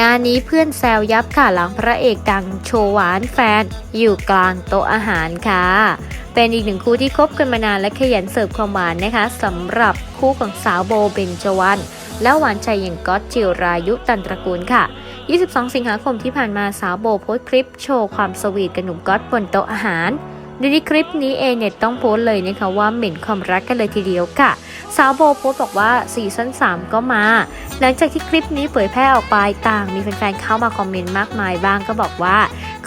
งานนี้เพื่อนแซวยับค่ะหลังพระเอกดังโชว์หวานแฟน อยู่กลางโต๊ะอาหารค่ะ เป็นอีกหนึ่งคู่ที่คบกันมานานและขยันเสิร์ฟความหวานนะคะสำหรับคู่ของสาวโบเบนจวันและหวานใจอย่างก๊อตจิรายุตันตระกูลค่ะ 22 สิงหาคมที่ผ่านมาสาวโบโพสต์คลิปโชว์ความสวีทกับหนุ่มก๊อตบนโต๊ะอาหาร โดยในคลิปนี้เองเนี่ยต้องโพสเลยนะคะว่าเหม็นความรักกันเลยทีเดียวค่ะ สาวโบโพสบอกว่าซีซั่น3 ก็มา หลังจากที่คลิปนี้เผยแพร่ออกไปต่างมีแฟนๆเข้ามาคอมเมนต์มากมายบ้างก็บอกว่า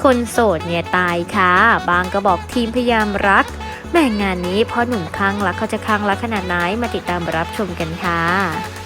คนโสดเนี่ยตายค่ะ บางก็บอกทีมพยายามรักแม่งงานนี้พ่อหนุ่มคลั่งรักเขาจะคลั่งรักขนาดไหนมาติดตามรับชมกันค่ะ